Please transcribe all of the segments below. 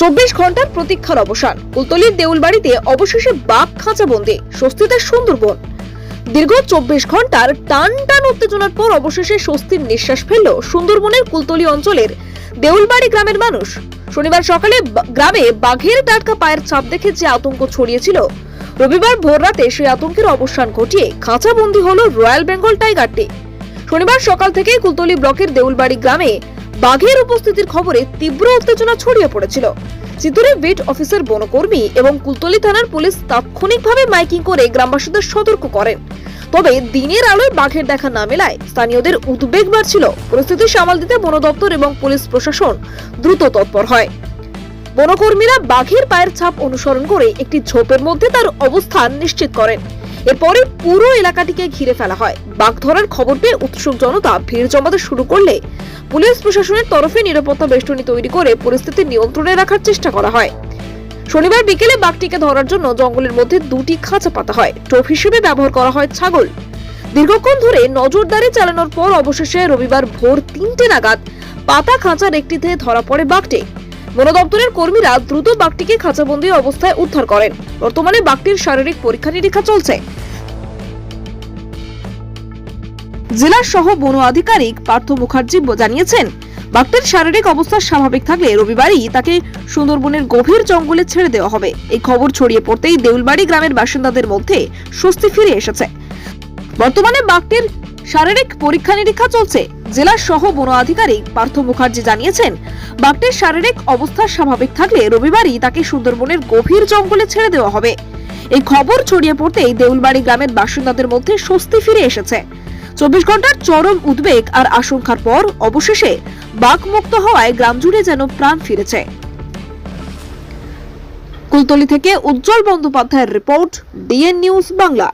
চব্বিশ ঘণ্টার প্রতীক্ষার অবসান। কুলতলির দেউলবাড়িতে অবশেষে বাঘ খাঁচা খাঁচাবন্দি স্বস্তিতে সুন্দরবন। দীর্ঘ চব্বিশ ঘণ্টার টান টান উত্তেজনার পর অবশেষে স্বস্তির নিঃশ্বাস ফেলল সুন্দরবনের কুলতলি অঞ্চলের দেউলবাড়ি গ্রামের মানুষ। শনিবার সকালে গ্রামে বাঘের টাটকা পায়ের ছাপ দেখে যে আতঙ্ক ছড়িয়েছিল, রবিবার ভোররাতে সেই আতঙ্কের অবসান ঘটিয়ে খাঁচাবন্দি হলো রয়্যাল বেঙ্গল টাইগারটি। শনিবার সকাল থেকে কুলতলি ব্লকের দেউলবাড়ি গ্রামে বাঘের উপস্থিতির খবরে তীব্র উত্তেজনা ছড়িয়ে পড়েছিল। চিতুরে বিট অফিসার বনকর্মী এবং কুলতলি থানার পুলিশ তাৎক্ষণিকভাবে মাইকিং করে গ্রামবাসীদের সতর্ক করেন তবে দিনের আলোয় বাঘের দেখা না মেলায় স্থানীয়দের উদ্বেগ বাড়ছিল। পরিস্থিতি সামাল দিতে বন দপ্তর এবং পুলিশ প্রশাসন দ্রুত তৎপর হয়। বনকর্মীরা বাঘের পায়ের ছাপ অনুসরণ করে একটি ঝোপের মধ্যে তার অবস্থান নিশ্চিত করেন। এরপরে পুরো এলাকাটিকে ঘিরে ফেলা হয়। বাঘ ধরার খবর পেয়ে উৎসুক জনতা ভিড় জমাতে শুরু করলে পুলিশ প্রশাসনের তরফে নিরাপত্তা বেষ্টনী তৈরি করে পরিস্থিতি নিয়ন্ত্রণে রাখার চেষ্টা করা হয়। শনিবার বিকেলে বাঘটিকে ধরার জন্য জঙ্গলের মধ্যে দুটি খাঁচা পাতা হয়। টোপ হিসেবে ব্যবহার করা হয় ছাগল। দীর্ঘক্ষণ ধরে নজরদারি চালানোর পর অবশেষে রবিবার ভোর তিনটে নাগাদ পাতা খাঁচার একটিতে ধরা পড়ে বাঘটি। বন দপ্তরের কর্মীরা দ্রুত বাঘটিকে খাঁচাবন্দি অবস্থায় উদ্ধার করেন। বর্তমানে বাঘটির শারীরিক পরীক্ষা নিরীক্ষা চলছে। জেলার সহ বন আধিকারিক পার্থ মুখার্জি জানিয়েছেন, বাঘটির শারীরিক অবস্থা স্বাভাবিক থাকলে রবিবারই তাকে সুন্দরবনের গভীর জঙ্গলে ছেড়ে দেওয়া হবে। এই খবর ছড়িয়ে পড়তেই দেউলবাড়ি গ্রামের বাসিন্দাদের মধ্যে স্বস্তি ফিরে এসেছে। বর্তমানে বাঘটির শারীরিক পরীক্ষা নিরীক্ষা চলছে। জেলার সহ বন আধিকারিক পার্থ মুখার্জি জানিয়েছেন, বাঘটির শারীরিক অবস্থা স্বাভাবিক থাকলে রবিবারই তাকে সুন্দরবনের গভীর জঙ্গলে ছেড়ে দেওয়া হবে। এই খবর ছড়িয়ে পড়তেই দেউলবাড়ি গ্রামের বাসিন্দাদের মধ্যে স্বস্তি ফিরে এসেছে। চব্বিশ ঘণ্টার চরম উদ্বেগ আর আশঙ্কার পর অবশেষে বাঘ মুক্ত হওয়ায় গ্রাম জুড়ে যেন প্রাণ ফিরেছে। কুলতলি থেকে উজ্জ্বল বন্দ্যোপাধ্যায়ের রিপোর্ট, ডিএন নিউজ বাংলা।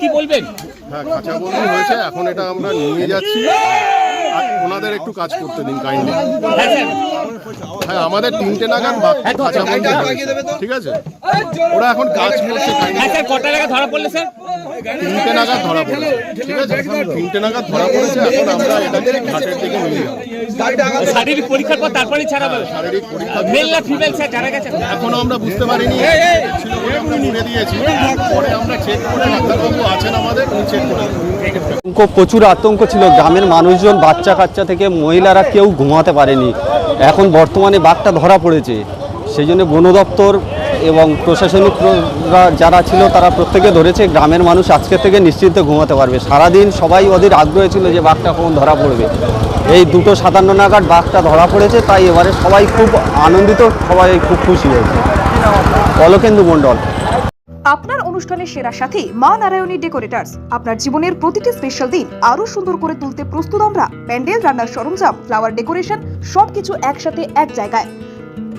কি বলবেন? হ্যাঁ কাঁচা বন্দি হয়েছে এখন এটা আমরা নিয়ে যাচ্ছি। আর ওনাদের একটু কাজ করতে দিন কাইন্ডলি হ্যাঁ হ্যাঁ আমাদের তিনটে নাগাদ বাঘ কাঁচা বন্দি ঠিক আছে? ওরা এখন কাজ করছে হ্যাঁ কটা টাকা ধরা পড়লে স্যার? তিনটে নাগাদ ধরা পড়েছে ঠিক আছে তিনটে নাগাদ ধরা পড়েছে এখন আমরা এটাকে ঘাটের দিকে নিয়ে যাব। শারীরিক পরীক্ষার পর তারপরে ছাড়া হবে। শারীরিক পরীক্ষা মেল না ফিমেল স্যার জানা গেছে? এখনও আমরা বুঝতে পারিনি। ছিল বলে আমরা দিয়েছি। পরে আমরা চেক করে ডাক্তারবাবু আছেন আমাদের উনি চেক করে আতঙ্ক প্রচুর আতঙ্ক ছিল। গ্রামের মানুষজন বাচ্চা কাচ্চা থেকে মহিলারা কেউ ঘুমাতে পারেনি। এখন বর্তমানে বাঘটা ধরা পড়েছে। সেই জন্য বন দপ্তর এবং প্রশাসনিকরা যারা ছিল তারা প্রত্যেকে ধরেছে, গ্রামের মানুষ আজকে থেকে নিশ্চিন্তে ঘুমাতে পারবে। সারাদিন সবাই ওদের আগ্রহ ছিল যে বাঘটা কখন ধরা পড়বে। এই দুটো সাতান্ন নাগাদ বাঘটা ধরা পড়েছে, তাই এবারে সবাই খুব আনন্দিত, সবাই খুব খুশি হয়েছে। অলকেন্দু মণ্ডল। আপনার অনুষ্ঠানের সেরা সাথী মা নারায়ণী ডেকোরেটার্স। আপনার জীবনের প্রতিটি স্পেশাল দিন আরও সুন্দর করে তুলতে প্রস্তুত আমরা। প্যান্ডেল, রান্নার সরঞ্জাম ফ্লাওয়ার ডেকোরেশন সবকিছু একসাথে এক জায়গায়।